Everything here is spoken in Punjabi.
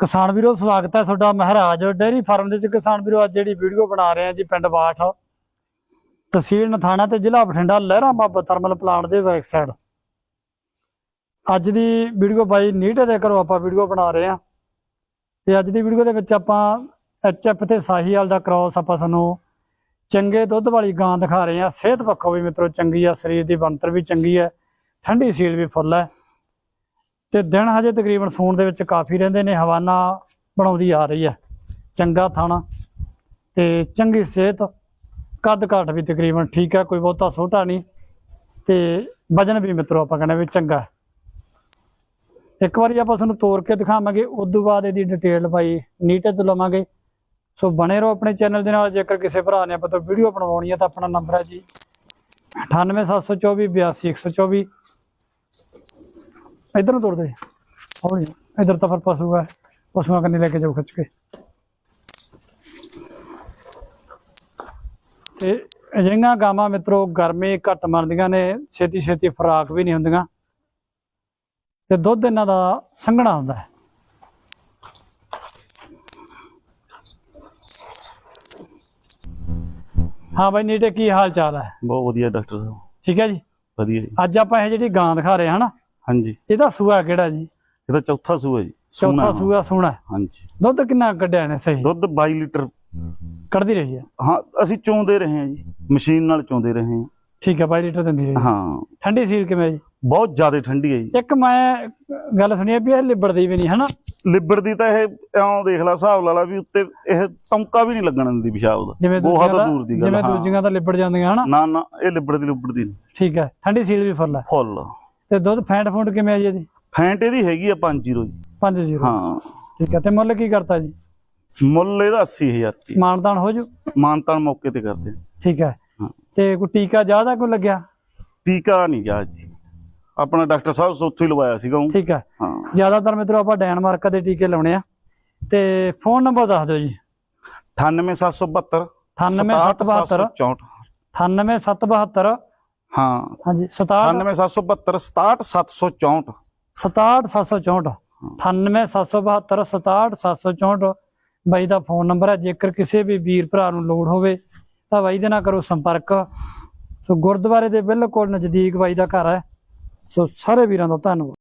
ਕਿਸਾਨ ਵੀਰੋ, ਸਵਾਗਤ ਹੈ ਤੁਹਾਡਾ ਮਹਾਰਾਜ ਡੇਅਰੀ ਫਾਰਮ ਦੇ ਵਿੱਚ। ਕਿਸਾਨ ਵੀਰੋ, ਅੱਜ ਜਿਹੜੀ ਵੀਡੀਓ ਬਣਾ ਰਹੇ ਆ ਜੀ ਪਿੰਡ ਬਾਠ, ਤਹਿਸੀਲ ਨਥਾਣਾ ਤੇ ਜ਼ਿਲ੍ਹਾ ਬਠਿੰਡਾ, ਲਹਿਰਾ ਬਾਬਾ ਥਰਮਲ ਪਲਾਂਟ ਦੇ ਬੈਕ ਸਾਈਡ ਅੱਜ ਦੀ ਵੀਡੀਓ ਬਾਈ ਨੀਟ ਦੇ ਕਰੋ ਆਪਾਂ ਵੀਡੀਓ ਬਣਾ ਰਹੇ ਆ ਤੇ ਅੱਜ ਦੀ ਵੀਡੀਓ ਦੇ ਵਿੱਚ ਆਪਾਂ ਐਚਐਫ ਤੇ ਸਾਹੀਵਾਲ ਦਾ ਕ੍ਰਾਸ ਆਪਾਂ ਤੁਹਾਨੂੰ ਚੰਗੇ ਦੁੱਧ ਵਾਲੀ ਗਾਂ ਦਿਖਾ ਰਹੇ ਆ ਸਿਹਤ ਪੱਖੋਂ ਵੀ ਮਿੱਤਰੋ, ਚੰਗੀ ਆ, ਸਰੀਰ ਦੀ ਬਣਤਰ ਵੀ ਚੰਗੀ ਹੈ। ਠੰਡੀ ਸੀਲ ਵੀ ਫੁੱਲ ਹੈ। ਤੇ ਦਿਨ ਹਜੇ ਤਕਰੀਬਨ ਸੂਣ ਦੇ ਵਿੱਚ ਕਾਫੀ ਰਹਿੰਦੇ ਨੇ, ਹਵਾਨਾ ਬਣਾਉਂਦੀ ਆ ਰਹੀ ਹੈ। ਚੰਗਾ ਥਾਣਾ ਤੇ ਚੰਗੀ ਸਿਹਤ ਕੱਦ ਘਾਟ ਵੀ ਤਕਰੀਬਨ ਠੀਕ ਹੈ, ਕੋਈ ਬਹੁਤਾ ਛੋਟਾ ਨਹੀਂ। ਤੇ ਵਜਨ ਵੀ ਮਿੱਤਰੋ ਆਪਾਂ ਕਹਿੰਦੇ ਵੀ ਚੰਗਾ ਇੱਕ ਵਾਰੀ ਆਪਾਂ ਤੁਹਾਨੂੰ ਤੋੜ ਕੇ ਦਿਖਾਵਾਂਗੇ, ਉਸ ਤੋਂ ਬਾਅਦ ਇਹਦੀ ਡਿਟੇਲ ਭਾਈ ਨੀਟੇ ਤੋਂ ਲਵਾਂਗੇ। ਸੋ ਬਣੇ ਰਹੋ ਆਪਣੇ ਚੈਨਲ ਦੇ ਨਾਲ, ਜੇਕਰ ਕਿਸੇ ਭਰਾ ਨੇ ਆਪਾਂ ਤੋਂ ਵੀਡੀਓ ਬਣਵਾਉਣੀ ਹੈ ਤਾਂ ਆਪਣਾ ਨੰਬਰ ਹੈ ਜੀ 9874282124 ਇਧਰ ਨੂੰ ਤੋੜ ਦੇ। ਹੌਲੀ ਇਧਰ ਤਾਂ ਫਿਰ ਪਸ਼ੂ ਹੈ ਪਸ਼ੂਆਂ ਕੰਨੇ ਲੈ ਕੇ ਜਾਓ ਖਿੱਚ ਕੇ। ਤੇ ਅਜਿਹੀਆਂ ਗਾਵਾਂ ਮਿੱਤਰੋ ਗਰਮੀ ਘੱਟ ਮੰਨਦੀਆਂ ਨੇ ਛੇਤੀ ਛੇਤੀ ਖੁਰਾਕ ਵੀ ਨਹੀਂ ਹੁੰਦੀਆਂ। ਤੇ ਦੁੱਧ ਇਹਨਾਂ ਦਾ ਸੰਘਣਾ ਹੁੰਦਾ ਹੈ। ਹਾਂ ਬਾਈ ਨੀਟੇ ਕੀ ਹਾਲ ਚਾਲ ਹੈ? ਬਹੁਤ ਵਧੀਆ ਡਾਕਟਰ ਸਾਹਿਬ। ਠੀਕ ਹੈ ਜੀ? ਵਧੀਆ ਜੀ। ਅੱਜ ਆਪਾਂ ਇਹ ਜਿਹੜੀ ਗਾਂ ਦਿਖਾ ਰਹੇ ਹਾਂ ਨਾ ਹਾਂਜੀ। ਇਹਦਾ ਸੂਆ ਕਿਹੜਾ ਜੀ? ਇਹਦਾ ਚੌਥਾ ਸੂਆ ਜੀ। ਚੌਥਾ ਸੂਣਾ ਸੂਆ ਸੋਹਣਾ ਹੈ। ਹਾਂਜੀ। ਦੁੱਧ ਕਿੰਨਾ ਕੱਢਿਆ ਨੇ ਸਹੀ। ਦੁੱਧ 22 ਲੀਟਰ। ਕੱਢਦੀ ਰਹੀ ਹੈ ਹਾਂ ਅਸੀਂ ਚੋਂਦੇ ਰਹੇ ਹਾਂ ਜੀ। ਮਸ਼ੀਨ ਨਾਲ ਚੋਂਦੇ ਰਹੇ ਹਾਂ। ਠੀਕ ਹੈ 22 ਲੀਟਰ ਦਿੰਦੀ ਰਹੀ ਹੈ। ਠੰਡੀ ਸੀਲ ਕਿਵੇਂ ਜੀ? ਬਹੁਤ ਜ਼ਿਆਦਾ ਠੰਡੀ ਹੈ ਜੀ। ਇੱਕ ਮੈਂ ਗੱਲ ਸੁਣੀ ਹੈ ਵੀ ਇਹ ਲਿਬੜਦੀ ਵੀ ਨਹੀਂ ਹਨਾ? ਲਿਬੜ ਦੀ ਤਾਂ ਇਹ ਇਉਂ ਦੇਖ ਲਾ ਹਿਸਾਬ ਲਾ ਲਾ ਵੀ ਉੱਤੇ ਇਹ ਟੌਂਕਾ ਵੀ ਨਹੀਂ ਲੱਗਣ ਦਿੰਦੀ ਪਿਸ਼ਾਬ ਦਾ ਜਿਵੇਂ ਬਹੁਤ ਦਾ ਦੂਰ ਦੀ ਗੱਲ ਜਿਵੇਂ। ਦੂਜੀਆਂ ਤਾਂ ਲਿਬੜ ਜਾਂਦੀਆਂ ਹਨਾ? ਨਾ ਨਾ ਇਹ ਲਿਬੜਦੀ ਲਿਬੜਦੀ ਨਹੀਂ। ਠੀਕ ਹੈ ਠੰਡੀ ਸੀਲ ਵੀ ਫੁੱਲ ਹੈ ਫੁੱਲ। ਤੇ ਦੁੱਧ ਫੈਂਟ ਫੂੰਟ ਕਿਵੇਂ ਹੈ ਜੀ ਇਹਦੀ? ਫੈਂਟ ਇਹਦੀ ਹੈਗੀ ਆ 5 ਜੀ। 5-0 ਹਾਂ। ਠੀਕ ਹੈ ਤੇ ਮੁੱਲ ਕੀ ਕਰਤਾ ਜੀ? ਮੁੱਲ ਇਹਦਾ 80000 ਰੁਪਏ। ਮਾਨਤਾਨ ਹੋ ਜੂ? ਮਾਨਤਾਨ ਮੌਕੇ ਤੇ ਕਰਦੇ। ਠੀਕ ਹੈ। ਤੇ ਕੋਈ ਟੀਕਾ ਜ਼ਿਆਦਾ ਕੋਈ ਲੱਗਿਆ? ਟੀਕਾ ਨਹੀਂ ਜਾ ਜੀ। ਆਪਣਾ ਡਾਕਟਰ ਸਾਹਿਬ ਉੱਥੋਂ ਹੀ ਲਵਾਇਆ ਸੀਗਾ ਊਂ। ਠੀਕ ਹੈ ਹਾਂ। ਜ਼ਿਆਦਾਤਰ ਮਿੱਤਰੋ ਆਪਾਂ ਡੈਨਮਾਰਕ ਦੇ ਟੀਕੇ ਲਾਉਣੇ ਆ। ਤੇ ਫੋਨ ਨੰਬਰ ਦੱਸ ਦਿਓ ਜੀ। 98772 98772 98772 ਹਾਂ। ਹਾਂਜੀ 67 98772 67764 67764 98772 67764 ਬਾਈ ਦਾ ਫੋਨ ਨੰਬਰ ਹੈ ਜੇਕਰ ਕਿਸੇ ਵੀ ਵੀਰ ਭਰਾ ਨੂੰ ਲੋੜ ਹੋਵੇ ਤਾਂ ਬਾਈ ਦੇ ਨਾਲ ਕਰੋ ਸੰਪਰਕ। ਸੋ ਗੁਰਦੁਆਰੇ ਦੇ ਬਿਲਕੁਲ ਨਜ਼ਦੀਕ ਬਾਈ ਦਾ ਘਰ ਹੈ। ਸੋ ਸਾਰੇ ਵੀਰਾਂ ਦਾ ਧੰਨਵਾਦ।